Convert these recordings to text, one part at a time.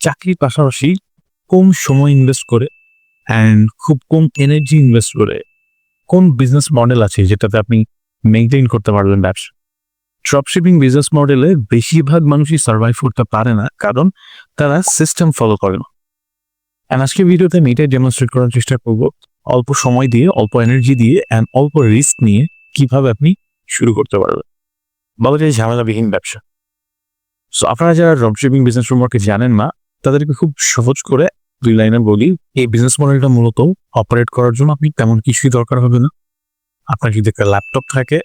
চাকরির পাশাপাশি কম সময় ইনভেস্ট করে অ্যান্ড খুব কম এনার্জি ইনভেস্ট করে। কোন বিজনেস মডেল আছে যেটাতে আপনি মেনটেন করতে পারবেন ব্যবসা? ড্রপশিপিং বিজনেস মডেলে বেশিরভাগ মানুষই সার্ভাইভ করতে পারে না, কারণ তারা সিস্টেম ফলো করে না। অ্যান্ড আজকে ভিডিওতে আমি এটাই ডেমনস্ট্রেট করার চেষ্টা করব, অল্প সময় দিয়ে, অল্প এনার্জি দিয়ে অ্যান্ড অল্প রিস্ক নিয়ে কীভাবে আপনি শুরু করতে পারবেন। বলা যায় ঝামেলাবিহীন ব্যবসা। সো আপনারা যারা ড্রপশিপিং বিজনেস সম্পর্কে জানেন না তাদেরকে খুব সহজ করে দুই লাইনে বলি, এই বিজনেস মডেলটা মূলত অপারেট করার জন্য আপনি তেমন কিছুই দরকার হবে না। আপনার যদি একটা ল্যাপটপ থাকে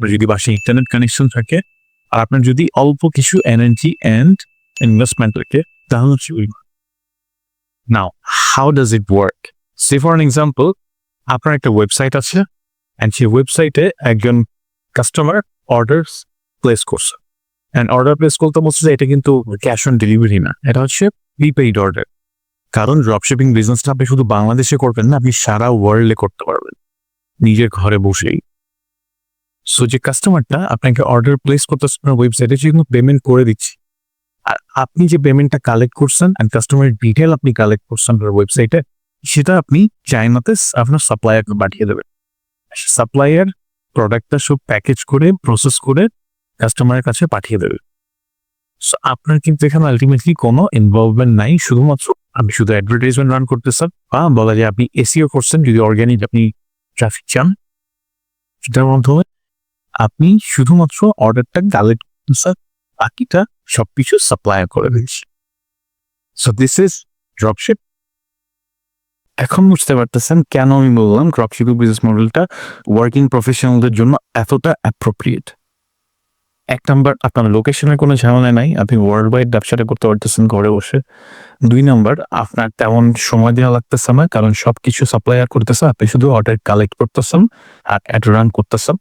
যদি বাসায় ইন্টারনেট কানেকশন থাকে, আর আপনার যদি অল্প কিছু এনার্জি অ্যান্ড ইনভেস্টমেন্ট থাকে, তাহলে চলবে now how does it work say for an example আপনার একটা ওয়েবসাইট আছে অ্যান্ড সেই ওয়েবসাইটে একজন কাস্টমার অর্ডার প্লেস করছে। অ্যান্ড অর্ডার প্লেস করতে বলছে যে এটা কিন্তু ক্যাশ অন ডেলিভারি না, এটা হচ্ছে প্রিপেইড অর্ডার কারণ ড্রপশিপিং বিজনেসটা আপনি শুধু বাংলাদেশে করবেন না, আপনি সারা ওয়ার্ল্ডে করতে পারবেন, নিজের ঘরে বসেই। সো যে কাস্টমারটা আপনাকে অর্ডার প্লেস ওয়েবসাইটে পেমেন্ট করে দিচ্ছে। আর আপনি যে পেমেন্টটা কালেক্ট করছেন অ্যান্ড কাস্টমারের ডিটেল আপনি কালেক্ট করছেন আপনার ওয়েবসাইটে সেটা আপনি চাইনাতে আপনার সাপ্লায়ারকে পাঠিয়ে দেবেন। সাপ্লায়ার প্রোডাক্টটা সব প্যাকেজ করে প্রসেস করে কাস্টমারের কাছে পাঠিয়ে দেবে। সো আপনার কিন্তু এখানে আলটিমেটলি কোনো ইনভলভমেন্ট নাই, শুধুমাত্র আপনি শুধু অ্যাডভার্টাইজমেন্ট রান করতেছেন বা বলা যায় আপনি এসিও করছেন, যদি অর্গ্যানিক আপনি ট্রাফিক চান। সেটার মাধ্যমে আপনি শুধুমাত্র অর্ডারটা কালেক্ট করতেছেন বাকিটা সব কিছু সাপ্লাই করে দিচ্ছি। সো দিস ইজ ড্রপশিপ এখন বুঝতে পারতেছেন কেন আমি বললাম ড্রপশিপিং বিজনেস মডেলটা ওয়ার্কিং প্রফেশনালদের জন্য এতটা অ্যাপ্রোপ্রিয়েট এক নাম্বার, আপনার লোকেশনের কোনো ঝামেলা নাই। আপনি ওয়ার্ল্ড ওয়াইড ব্যবসাটা করতে পারতেছেন ঘরে বসে। দুই নাম্বার, আপনার তেমন সময় দেওয়া লাগতেছে না, কারণ সব সবকিছু সাপ্লাইয়ার করতেছে, আপনি শুধু অর্ডার কালেক্ট করতেছেন আর অ্যাড রান করতেছেন।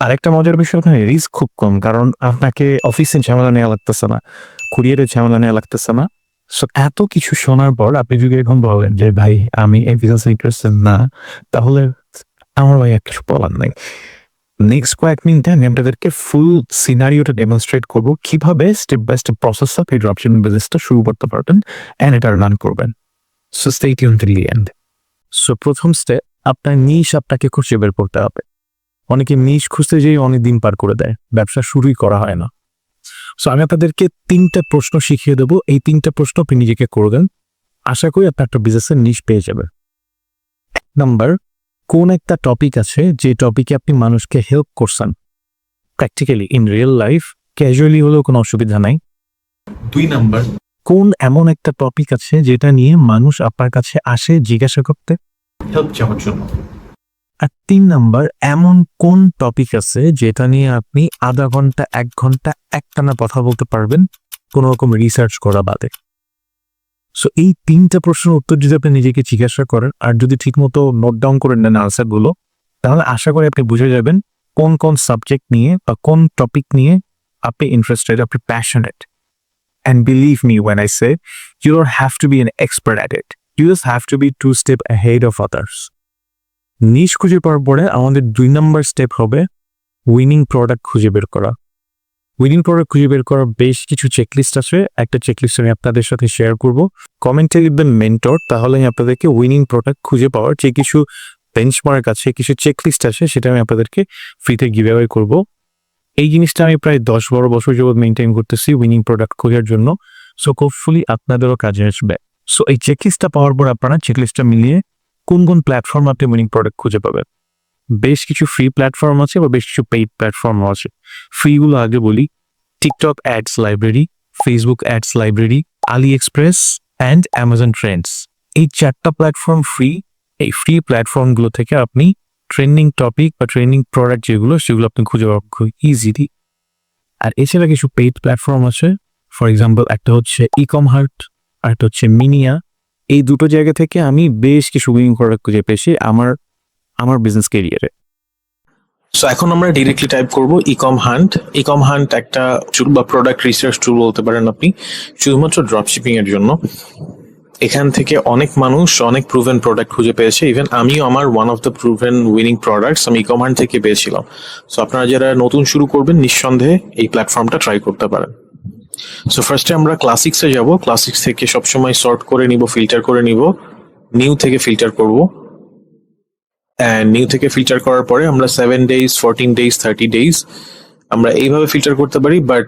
আরেকটা মজার বিষয় ওখানে রিস্ক খুব কম, কারণ আপনাকে অফিসে ঝামেলা নেওয়া লাগতেছে না কুরিয়ারের ঝামেলা নেওয়া লাগতেছে না। সো এত কিছু শোনার পর আপনি যদি এখন বলেন যে, ভাই, আমি এই বিজনেস ইন্টারেস্টেড না, তাহলে আমার ভাই আর কিছু বলার নাই। নেক্সট কয়েক মিনিটে আমি আপনাদেরকে ফুল সিনারিওটা ডেমনস্ট্রেট করব। কীভাবে step by step process of এই ড্রপশিপিং বিজনেসটা শুরু করতে পারবেন অ্যান্ড এটা রান করবেন। So stay tune till end so প্রথম স্টেপ আপনার নিশ আপনাকে খুঁজে বের করতে হবে। অনেকে নিশ খুঁজতে যেয়ে অনেক দিন পার করে দেয়, ব্যবসা শুরুই করা হয় না। সো আমি আপনাদেরকে তিনটা প্রশ্ন শিখিয়ে দেবো। এই তিনটা প্রশ্ন আপনি নিজেকে করবেন আশা করি আপনি একটা বিজনেসের নিশ পেয়ে যাবেন। নাম্বার কোন একটা টপিক আছে যে টপিকে আপনি মানুষকে হেল্প করছেন? Practically in real life casually হলেও কোনো অসুবিধা নাই। দুই নাম্বার। কোন এমন একটা টপিক আছে যেটা নিয়ে মানুষ আপনার কাছে আসে জিজ্ঞাসা করতে? হেল্প চাওয়ার জন্য। আর তিন নাম্বার এমন কোন টপিক আছে যেটা নিয়ে আপনি আধা ঘণ্টা এক ঘণ্টা একটানা কথা বলতে পারবেন? কোনো রকম রিসার্চ করা বাদে। সো এই তিনটা প্রশ্নের উত্তর যদি আপনি নিজেকে জিজ্ঞাসা করেন, আর যদি ঠিকমতো নোট ডাউন করে নেন আনসারগুলো তাহলে আশা করি আপনি বুঝে যাবেন কোন কোন সাবজেক্ট নিয়ে বা কোন টপিক নিয়ে আপনি ইন্টারেস্টেড আপনি passionate and believe me when I say you dot have to be an expert at it you just have to be two step ahead of others niche খুঁজে পাওয়ার পরে আমাদের দুই নম্বর স্টেপ হবে উইনিং প্রোডাক্ট খুঁজে বের করা। উইনিং প্রোডাক্ট খুঁজে বের করার বেশ কিছু চেকলিস্ট আছে। একটা চেকলিস্ট আমি আপনাদের সাথে শেয়ার করব। কমেন্টে লিখবেন মেন্টর তাহলে আমি আপনাদেরকে উইনিং প্রোডাক্ট খুঁজে পাওয়ার যে কিছু বেঞ্চমার্ক আছে, কিছু চেকলিস্ট আছে, সেটা আমি আপনাদেরকে ফ্রিতে গিভ অ্যাওয়ে করব। এই জিনিসটা আমি প্রায় দশ বারো বছর যাবৎ মেনটেন করতেছি উইনিং প্রোডাক্ট খোঁজার জন্য। সো হোপফুলি আপনাদেরও কাজে আসবে। সো এই চেকলিস্টটা পাওয়ার পর আপনারা চেকলিস্টটা মিলিয়ে কোন কোন প্ল্যাটফর্ম আপনি উইনিং প্রোডাক্ট খুঁজে পাবেন? বেশ কিছু ফ্রি প্ল্যাটফর্ম আছে বা বেশ কিছু পেইড প্ল্যাটফর্ম আছে। ফ্রিগুলো আগে বলি TikTok ads library Facebook ads library AliExpress and Amazon trends এই চারটা প্ল্যাটফর্ম ফ্রি এই ফ্রি প্ল্যাটফর্মগুলো থেকে আপনি ট্রেন্ডিং টপিক বা ট্রেন্ডিং প্রোডাক্ট যেগুলো, সেগুলো আপনি খুঁজে পাবেন খুব ইজিলি আর এছাড়া কিছু পেইড প্ল্যাটফর্ম আছে ফর এক্সাম্পল একটা হচ্ছে ইকম হার্ট আর একটা হচ্ছে মিনিয়া এই দুটো জায়গা থেকে আমি বেশ কিছু উইনিং প্রোডাক্ট খুঁজে পেয়েছি। আমার আমার বিজনেস কেরিয়ারে সো এখন আমরা ডিরেক্টলি টাইপ করব ইকম হান্ট ইকম হান্ট একটা টুল বা প্রোডাক্ট রিসার্চ টুল বলতে পারেন আপনি, শুধুমাত্র ড্রপশিপিং এর জন্য। এখান থেকে অনেক মানুষ অনেক প্রুভেন প্রোডাক্ট খুঁজে পেয়েছে। ইভেন আমিও আমার one of the proven winning products আমি ইকম হান্ট থেকে পেয়েছিলাম। সো আপনারা যারা নতুন শুরু করবেন, নিঃসন্দেহে এই প্ল্যাটফর্মটা ট্রাই করতে পারেন। সো ফার্স্টে আমরা ক্লাসিক্সে যাব। ক্লাসিক্স থেকে সবসময় সর্ট করে নিব ফিল্টার করে নিব। নিউ থেকে ফিল্টার করব। অ্যান্ড নিউ থেকে ফিল্টার করার পরে আমরা seven days fourteen days thirty days আমরা এইভাবে ফিল্টার করতে পারি বাট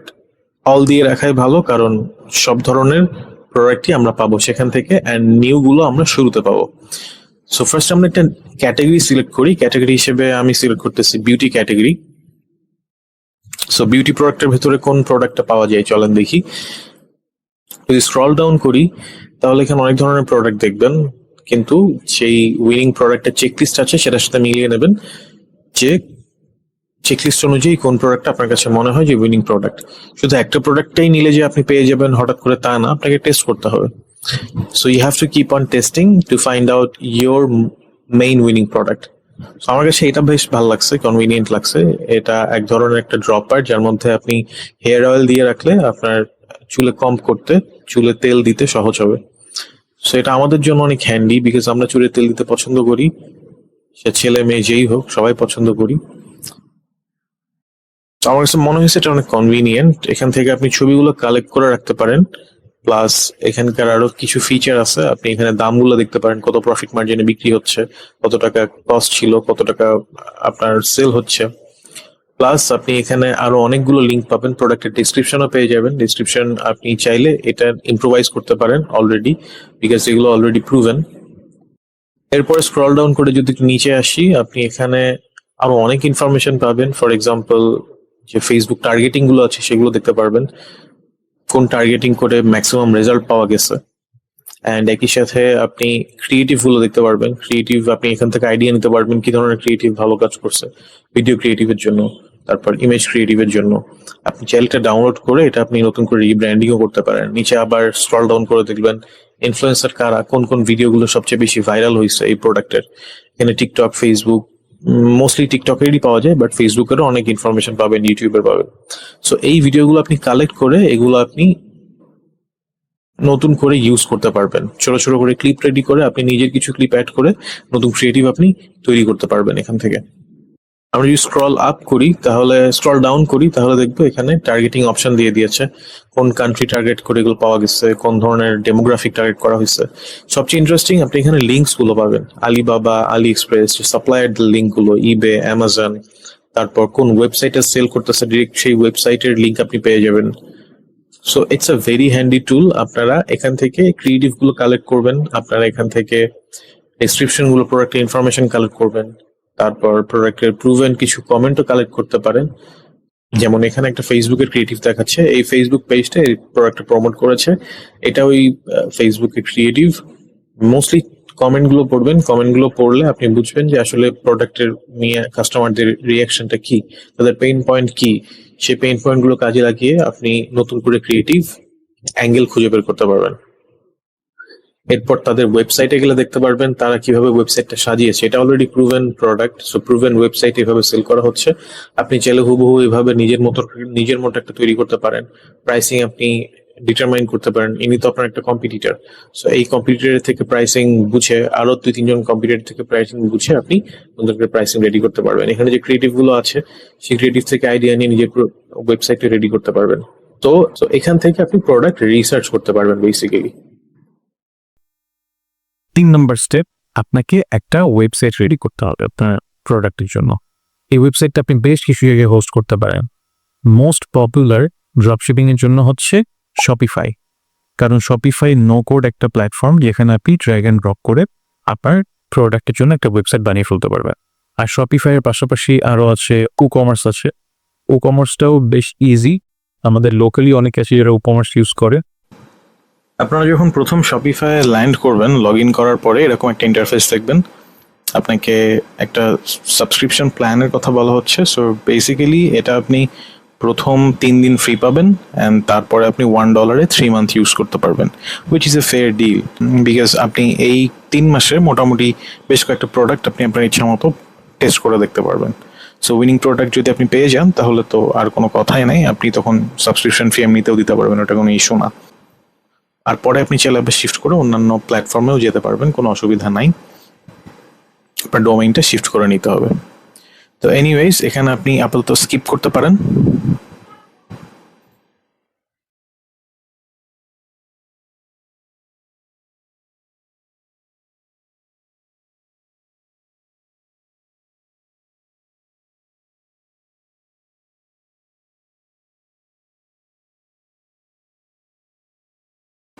অল দিয়ে রাখাই ভালো, কারণ সব ধরনের প্রোডাক্টই আমরা পাবো সেখান থেকে অ্যান্ড নিউগুলো আমরা শুরুতে পাবো। সো ফার্স্ট আমরা একটা ক্যাটাগরি সিলেক্ট করি ক্যাটাগরি হিসেবে আমি সিলেক্ট করতেছি বিউটি ক্যাটাগরি সো বিউটি প্রোডাক্টের ভেতরে কোন প্রোডাক্টটা পাওয়া যায়, চলেন দেখি। যদি স্ক্রল ডাউন করি, তাহলে এখানে অনেক ধরনের প্রোডাক্ট দেখবেন। কিন্তু সেই উইনিং প্রোডাক্টের চেকলিস্ট আছে, সেটার সাথে মিলিয়ে নেবেন যে চেকলিস্ট অনুযায়ী কোন প্রোডাক্টটা আপনার কাছে মনে হয় যে উইনিং প্রোডাক্ট শুধু একটা প্রোডাক্টটাই নিলে যে আপনি পেয়ে যাবেন, হঠাৎ করে তা না, আপনাকে টেস্ট করতে হবে। So you have to keep on testing to find out your main winning product আমার কাছে এটা বেশ ভালো লাগছে কনভিনিয়েন্ট লাগছে। এটা এক ধরনের একটা ড্রপার যার মধ্যে আপনি হেয়ার অয়েল দিয়ে রাখলে আপনার চুলে কম করতে, চুলে তেল দিতে সহজ হবে। সো এটা আমাদের জন্য অনেক হ্যান্ডি বিকজ আমরা চুলে তেল দিতে পছন্দ করি। সে ছেলে মেয়ে যেই হোক, সবাই পছন্দ করি। আমার কাছে মনে হয়েছে এটা অনেক কনভিনিয়েন্ট এখান থেকে আপনি ছবিগুলো কালেক্ট করে রাখতে পারেন। প্লাস এখানকার আরও কিছু ফিচার আছে। আপনি এখানে দামগুলো দেখতে পারেন, কত প্রফিট মার্জিনে বিক্রি হচ্ছে, কত টাকা কস্ট ছিল, কত টাকা আপনার সেল হচ্ছে। প্লাস আপনি এখানে আরও অনেকগুলো লিঙ্ক পাবেন প্রোডাক্টের ডিসক্রিপশনও পেয়ে যাবেন। ডিসক্রিপশন আপনি চাইলে এটা ইম্প্রোভাইজ করতে পারেন অলরেডি বিকজ এগুলো অলরেডি প্রুভেন এরপরে স্ক্রল ডাউন করে যদি নিচে আসি, আপনি এখানে আরও অনেক ইনফরমেশন পাবেন। ফর এক্সাম্পল যে ফেসবুক টার্গেটিংগুলো আছে, সেগুলো দেখতে পারবেন। কোন টার্গেটিং করে ম্যাক্সিমাম রেজাল্ট পাওয়া গেছে। অ্যান্ড একই সাথে আপনি ক্রিয়েটিভগুলো দেখতে পারবেন। ক্রিয়েটিভ আপনি এখান থেকে আইডিয়া নিতে পারবেন কি ধরনের ক্রিয়েটিভ ভালো কাজ করছে। ভিডিও ক্রিয়েটিভের জন্য। তারপর ইমেজ ক্রিয়েটিভের জন্য। আপনি চ্যানেলটা ডাউনলোড করে এটা আপনি নতুন করে রিব্র্যান্ডিংও করতে পারেন। নিচে আবার স্ক্রল ডাউন করে দেখবেন ইনফ্লুয়েন্সার কারা, কোন কোন ভিডিওগুলো সবচেয়ে বেশি ভাইরাল হয়েছে এই প্রোডাক্টের এখানে টিকটক ফেসবুক মোস্টলি টিকটকেরই পাওয়া যায় বাট ফেসবুকেরও অনেক ইনফরমেশন পাবেন ইউটিউবের পাবেন। সো এই ভিডিওগুলো আপনি কালেক্ট করে এগুলো আপনি নতুন করে ইউজ করতে পারবেন। ছোট ছোট করে ক্লিপ রেডি করে আপনি নিজের কিছু ক্লিপ অ্যাড করে নতুন ক্রিয়েটিভ আপনি তৈরি করতে পারবেন এখান থেকে। আমরা যদি স্ক্রল আপ করি, তাহলে স্ক্রল ডাউন করি, তাহলে দেখব এখানে টার্গেটিং অপশন দিয়ে দিয়েছে। কোন কান্ট্রি টার্গেট করে এগুলো পাওয়া গেছে, কোন ধরনের ডেমোগ্রাফিক টার্গেট করা হয়েছে। সবচেয়ে ইন্টারেস্টিং আপনি এখানে লিঙ্কসগুলো পাবেন। আলিবাবা আলি এক্সপ্রেস সাপ্লায়ার লিঙ্কগুলো ইবে অ্যামাজন তারপর কোন ওয়েবসাইটে সেল করতেছে ডিরেক্ট সেই ওয়েবসাইটের লিঙ্ক আপনি পেয়ে যাবেন। So it's a very handy tool আপনারা এখান থেকে ক্রিয়েটিভগুলো কালেক্ট করবেন। আপনারা এখান থেকে ডেসক্রিপশনগুলো প্রোডাক্টের ইনফরমেশন কালেক্ট করবেন। তারপর প্রোডাক্টের প্রুভেন কিছু কমেন্টও কালেক্ট করতে পারেন। যেমন এখানে একটা ফেসবুকের ক্রিয়েটিভ দেখাচ্ছে। এই ফেসবুক পেজটা এই প্রোডাক্টটা প্রমোট করেছে। এটা ওই ফেসবুকের ক্রিয়েটিভ মোস্টলি কমেন্টগুলো পড়বেন। কমেন্টগুলো পড়লে আপনি বুঝবেন যে আসলে প্রোডাক্টের নিয়ে কাস্টমারদের রিয়াকশনটা কি, তাদের পেইন পয়েন্ট কি। সেই পেইন পয়েন্টগুলো কাজে লাগিয়ে আপনি নতুন করে ক্রিয়েটিভ অ্যাঙ্গেল খুঁজে বের করতে পারবেন। এরপর তাদের ওয়েবসাইটে গেলে দেখতে পারবেন, তারা কীভাবে ওয়েবসাইটটা সাজিয়েছে। এটা already proven product so proven website এভাবে সেল করা হচ্ছে। আপনি চাইলে হুবহু এভাবে নিজের মতো নিজের মতো একটা তৈরি করতে পারেন। প্রাইসিং আপনি ডিটারমাইন করতে পারেন। ইনি তো আপনার একটা কম্পিটিটর সো এই কম্পিটিটর থেকে প্রাইসিং বুঝে, আরও দুই তিনজন কম্পিটিটর থেকে প্রাইসিং বুঝে আপনি নতুন করে প্রাইসিং রেডি করতে পারবেন। এখানে যে ক্রিয়েটিভগুলো আছে, সেই ক্রিয়েটিভ থেকে আইডিয়া নিয়ে নিজের ওয়েবসাইটে রেডি করতে পারবেন। তো এখান থেকে আপনি প্রোডাক্ট রিসার্চ করতে পারবেন বেসিক্যালি তিন নম্বর স্টেপ আপনাকে একটা ওয়েবসাইট রেডি করতে হবে আপনার প্রোডাক্টের জন্য। এই ওয়েবসাইটটা আপনি বেশ কিছু জায়গায় হোস্ট করতে পারেন। মোস্ট পপুলার ড্রপশিপিং এর জন্য হচ্ছে শপিফাই কারণ শপিফাই নো কোড একটা প্ল্যাটফর্ম যেখানে আপনি ড্র্যাগ অ্যান্ড ড্রপ করে আপনার প্রোডাক্টের জন্য একটা ওয়েবসাইট বানিয়ে ফেলতে পারবেন। আর শপিফাই এর পাশাপাশি আরও আছে উ কমার্স আছে। উ কমার্সটাও বেশ ইজি আমাদের লোকালি অনেক আছে যারা উ কমার্স ইউজ করে। আপনারা যখন প্রথম শপিফাই ল্যান্ড করবেন লগ ইন করার পরে এরকম একটা ইন্টারফেস দেখবেন। আপনাকে একটা সাবস্ক্রিপশন প্ল্যানের কথা বলা হচ্ছে। সো বেসিক্যালি এটা আপনি প্রথম তিন দিন ফ্রি পাবেন অ্যান্ড তারপরে আপনি ওয়ান ডলারে থ্রি মান্থ ইউজ করতে পারবেন which is a fair deal because আপনি এই তিন মাসে মোটামুটি বেশ কয়েকটা প্রোডাক্ট আপনি আপনার ইচ্ছা মতো টেস্ট করে দেখতে পারবেন। সো উইনিং প্রোডাক্ট যদি আপনি পেয়ে যান, তাহলে তো আর কোনো কথাই নাই। আপনি তখন সাবস্ক্রিপশন ফি এমনিতেও দিতে পারবেন, ওটা কোনো ইস্যু না। আর পরে আপনি চাইলে শিফট করে অন্যান্য প্ল্যাটফর্মেও যেতে পারবেন, কোনো অসুবিধা নাই। আপনার ডোমেইনটা শিফট করে নিতে হবে। তো এনিওয়েজ এখানে আপনি আপাতত স্কিপ করতে পারেন।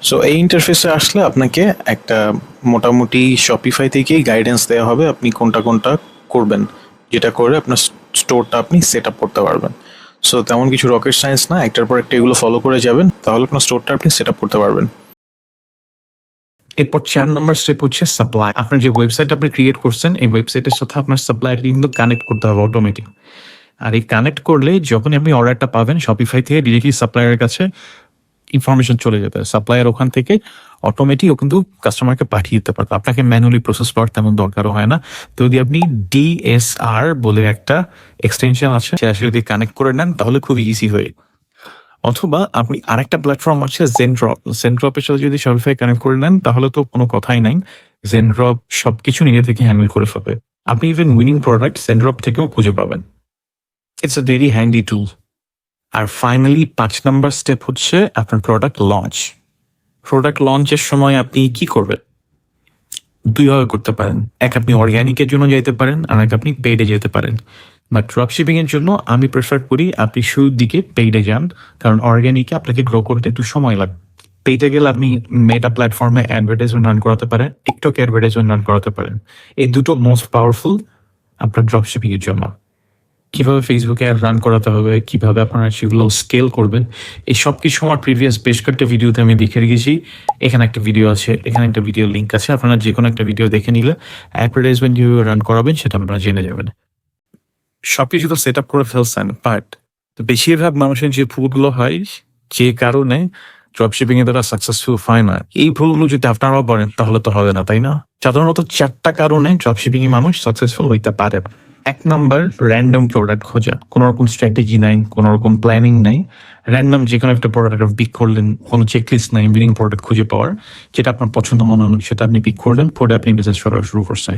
সো এই ইন্টারফেসে আসলে আপনাকে একটা মোটামুটি শপিফাই থেকেই গাইডেন্স দেওয়া হবে আপনি কোনটা কোনটা করবেন। যেটা করে আপনার স্টোরটা আপনি সেট আপ করতে পারবেন। সো তেমন কিছু রকেট সায়েন্স না, একটার পর একটা এগুলো ফলো করে যাবেন, তাহলে আপনার স্টোরটা আপনি সেট আপ করতে পারবেন। এরপর চার নম্বর স্টেপ হচ্ছে সাপ্লাই আপনার যে ওয়েবসাইট আপনি ক্রিয়েট করছেন, এই ওয়েবসাইটের সাথে আপনার সাপ্লায়ার কিন্তু কানেক্ট করতে হবে অটোমেটিক আর এই কানেক্ট করলে যখন আপনি অর্ডারটা পাবেন শপিফাই থেকে ডিরেক্টলি সাপ্লায়ারের কাছে ইনফরমেশন চলে যেতে সাপ্লায়ার ওখান থেকে অটোমেটিক কিন্তু কাস্টমারকে পাঠিয়ে দিতে পারবে। আপনাকে ম্যানুয়ালি প্রসেস করার তেমন দরকারও হয় না। তো যদি আপনি ডিএসআর বলে একটা এক্সটেনশন আছে, সেটা যদি কানেক্ট করে নেন, তাহলে খুব ইজি হয়ে অথবা আপনি আরেকটা প্ল্যাটফর্ম আছে জেনড্রপ জেনড্রপের সাথে যদি শপিফাই কানেক্ট করে নেন, তাহলে তো কোনো কথাই নাই। জেনড্রপ সবকিছু নিজে থেকে হ্যান্ডেল করে ফেলবে। আপনি ইভেন উইনিং প্রোডাক্ট জেনড্রপ থেকেও খুঁজে পাবেন। It's a very handy tool R finally পাঁচ নাম্বার স্টেপ হচ্ছে আপনার প্রোডাক্ট লঞ্চ প্রোডাক্ট লঞ্চের সময় আপনি কি করবেন? দুইভাবে করতে পারেন। এক আপনি অর্গ্যানিকের জন্য যেতে পারেন, আর এক আপনি পেইডে যেতে পারেন। বা ড্রপ শিপিং এর জন্য আমি প্রেফার করি আপনি শুরুর দিকে পেইডে যান, কারণ অর্গ্যানিকে আপনাকে গ্রো করতে একটু সময় লাগবে। পেইডে গেলে আপনি মেটা প্ল্যাটফর্মে অ্যাডভার্টাইজমেন্ট রান করাতে পারেন টিকটক অ্যাডভার্টাইজমেন্ট রান করাতে পারেন। এই দুটো মোস্ট পাওয়ারফুল আপনার ড্রপ শিপিং এর জন্য। কীভাবে ফেসবুকে অ্যাড রান করাতে হবে, কীভাবে আপনারা সেগুলো স্কেল করবেন, এই সব কিছু আমার প্রিভিয়াস বেশ কয়েকটা ভিডিওতে আমি দেখে রেখেছি। এখানে একটা ভিডিও আছে, এখানে একটা ভিডিও লিঙ্ক আছে, আপনারা যে কোনো একটা ভিডিও দেখে নিলে অ্যাডভার্টাইজমেন্ট কীভাবে রান করাবেন সেটা আপনারা জেনে যাবেন। সবকিছু তো সেট আপ করে ফেলছেন বাট বেশিরভাগ মানুষের যে ভুলগুলো হয়, যে কারণে ড্রপ শিপিং এ তারা সাকসেসফুল হয় না। এই ভুলগুলো যদি আপনারাও করেন, তাহলে তো হবে না, তাই না? সাধারণত চারটা কারণে ড্রপ শিপিং এ মানুষ সাকসেসফুল হইতে পারে। এক নাম্বার র্যান্ডম প্রোডাক্ট খোঁজা। কোনো রকম স্ট্র্যাটেজি নাই, কোনো রকম প্ল্যানিং নাই। র্যান্ডম যে কোনো একটা প্রোডাক্ট পিক করলেন, কোনো চেকলিস্ট নাই উইনিং প্রোডাক্ট খুঁজে পাওয়ার, যেটা আপনার পছন্দ মনে হলো, সেটা আপনি পিক করলেন, পরে আপনি বিজনেস করা শুরু করছেন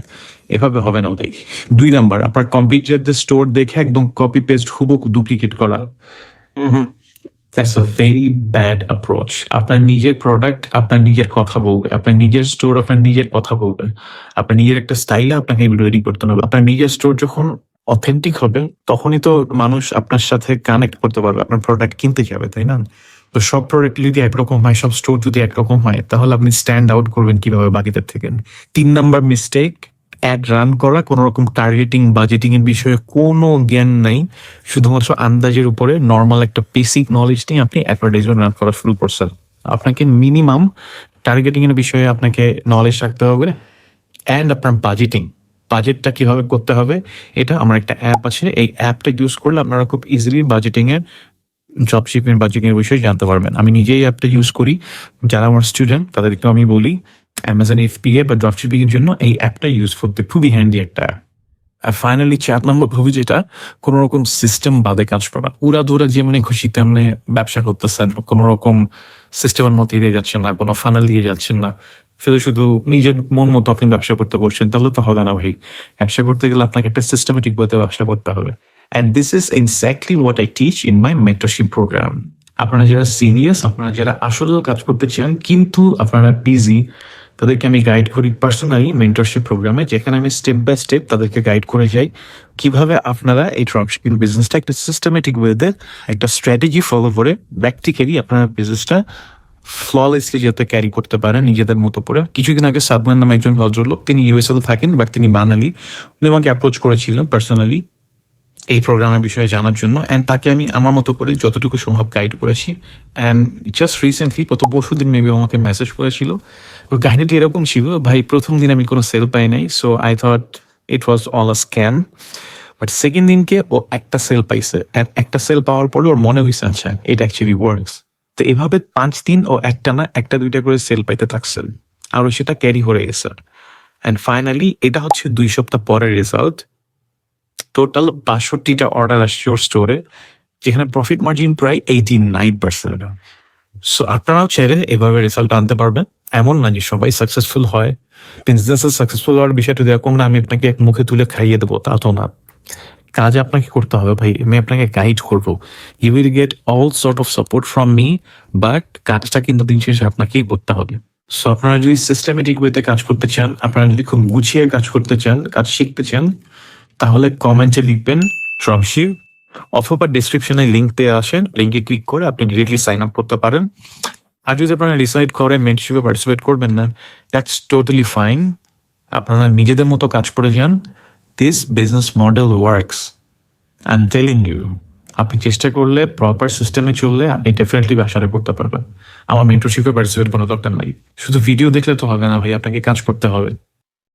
এভাবে হবে না ওটাই দুই নাম্বার, আপনার কম্পিউটার স্টোর দেখে একদম কপি পেস্ট হুবহু ডুপ্লিকেট করা। That's a very bad approach আপনার নিজের প্রোডাক্ট আপনার নিজের কথা বলবে, আপনার নিজের স্টোর আপনার নিজের কথা বলবে, আপনার নিজের একটা স্টাইলে আপনাকে রেডি করতে হবে। আপনার নিজের স্টোর যখন অথেন্টিক হবে, তখনই তো মানুষ আপনার সাথে কানেক্ট করতে পারবে, আপনার প্রোডাক্ট কিনতে যাবে, তাই না? তো সব প্রোডাক্ট যদি একরকম হয়, সব স্টোর যদি একরকম হয়, তাহলে আপনি স্ট্যান্ড আউট করবেন কীভাবে বাকিদের থেকে। তিন নাম্বার মিস্টেক অ্যাড রান করা কোনো রকম টার্গেটিং বাজেটিং এর বিষয়ে কোনো জ্ঞান নাই। শুধুমাত্র আন্দাজের উপরে নর্মাল একটা বেসিক নলেজ নিয়ে আপনি অ্যাডভার্টাইজমেন্ট রান করা শুরু করছেন। আপনাকে মিনিমাম টার্গেটিং এর বিষয়ে আপনাকে নলেজ রাখতে হবে। অ্যান্ড আপনার বাজেটিং বাজেটটা কীভাবে করতে হবে, এটা আমার একটা অ্যাপ আছে। এই অ্যাপটা ইউজ করলে আপনারা খুব ইজিলি বাজেটিং এর জব শিপিং বাজেটিং এর বিষয়ে জানতে পারবেন। আমি নিজেই অ্যাপটা ইউজ করি। যারা আমার স্টুডেন্ট তাদেরকে আমি বলি অ্যামাজন এফপিএ বা ড্রপ শিপিং এর জন্য এই অ্যাপটা ইউজ করতে খুবই হ্যান্ডি একটা আর ফাইনালি চার নম্বর ভাবি যেটা, কোন রকম সিস্টেম বাদে কাজ করা। উড়া দুরা যেমনি খুশি, তেমনি ব্যবসা করতেছেন, কোন রকম সিস্টেমের মধ্যে দিয়ে যাচ্ছেন না, কোনো ফানাল দিয়ে যাচ্ছেন না। শুধু শুধু নিজের মন মতো আপনি ব্যবসা করতে বসছেন, তাহলে তো হবে না ভাই। ব্যবসা করতে গেলে আপনাকে একটা সিস্টেমেটিক বইতে ব্যবসা করতে হবে। And this is exactly what I teach in my mentorship programme আপনারা যারা সিরিয়াস আপনারা যারা আসলেও কাজ করতে চান, কিন্তু আপনারা বিজি তাদেরকে আমি গাইড করি পার্সোনালি মেন্টরশিপ প্রোগ্রামে যেখানে আমি স্টেপ বাই স্টেপ তাদেরকে গাইড করে যাই কীভাবে আপনারা এই ড্রপশিপিং বিজনেসটা একটা সিস্টেমেটিক ওয়েতে একটা স্ট্র্যাটেজি ফলো করে প্র্যাকটিক্যালি আপনারা বিজনেসটা ফ্ললেসলি যাতে ক্যারি করতে পারেন নিজেদের মতো করে। কিছুদিন আগে সাদমান নামে একজন ভদ্রলোক, তিনি ইউএসএ থাকেন বাট তিনি বাঙালি। উনি আমাকে অ্যাপ্রোচ করেছিলেন পার্সোনালি এই প্রোগ্রামের বিষয়ে জানার জন্য অ্যান্ড তাকে আমি আমার মতো করে যতটুকু সম্ভব গাইড করেছি অ্যান্ড জাস্ট রিসেন্টলি গত পরশু দিন মেবি আমাকে মেসেজ করেছিল। ওর কাহিনীটি এরকম ছিল, ভাই, প্রথম দিন আমি কোনো সেল পাই নাই so I thought it was all a scam but second দিনকে ও একটা সেল পাইছে, and একটা সেল পাওয়ার পরে ওর মনে হয়েছে আচ্ছা এটা অ্যাকচুয়ালি ওয়ার্কস তো এভাবে পাঁচ দিন ও একটা না একটা দুইটা করে সেল পাইতে থাকছেন আর সেটা ক্যারি হয়ে গেছে। অ্যান্ড ফাইনালি এটা হচ্ছে দুই সপ্তাহ পরের রেজাল্ট টোটাল বাষট্টিটা অর্ডার আসছে ওর স্টোরে যেখানে প্রফিট মার্জিন প্রায় এইটি নাইন পার্সেন্ট সো আপনারাও চাইলে এভাবে রেজাল্ট আনতে পারবেন। এমন না যে সবাই সাকসেসফুল হয়। বিজনেস সাকসেসফুল হওয়ার বিষয়টা এরকম না, আমি আপনাকে এক মুখে তুলে খাইয়ে দেবো, তা তো না। কাজ আপনাকে করতে হবে ভাই, আমি আপনাকে গাইড করব। You will get all sort of support from me but কাজটা কিন্তু দিন শেষে আপনাকেই করতে হবে। সো আপনারা যদি সিস্টেমেটিক ওয়েতে কাজ করতে চান, আপনারা যদি খুব গুছিয়ে কাজ করতে চান, কাজ শিখতে চান তাহলে কমেন্টে লিখবেন ড্রপশিপ অথবা ডিসক্রিপশনে লিঙ্ক দেওয়া আসেন লিঙ্কে ক্লিক করে আপনি ডিরেক্টলি সাইন আপ করতে পারেন। আর যদি আপনারা ডিসাইড করেন মেন্টরশিপে পার্টিসিপেট করবেন না দ্যাটস টোটালি ফাইন আপনারা নিজেদের মতো কাজ করে যান। This business model works I'm telling you আপনি চেষ্টা করলে প্রপার সিস্টেমে চললে আপনি ডেফিনেটলি ব্যবসাটা করতে পারবেন। আমার মেন্টরশিপে পার্টিসিপেট কোনো দরকার নাই। শুধু ভিডিও দেখলে তো হবে না ভাই, আপনাকে কাজ করতে হবে।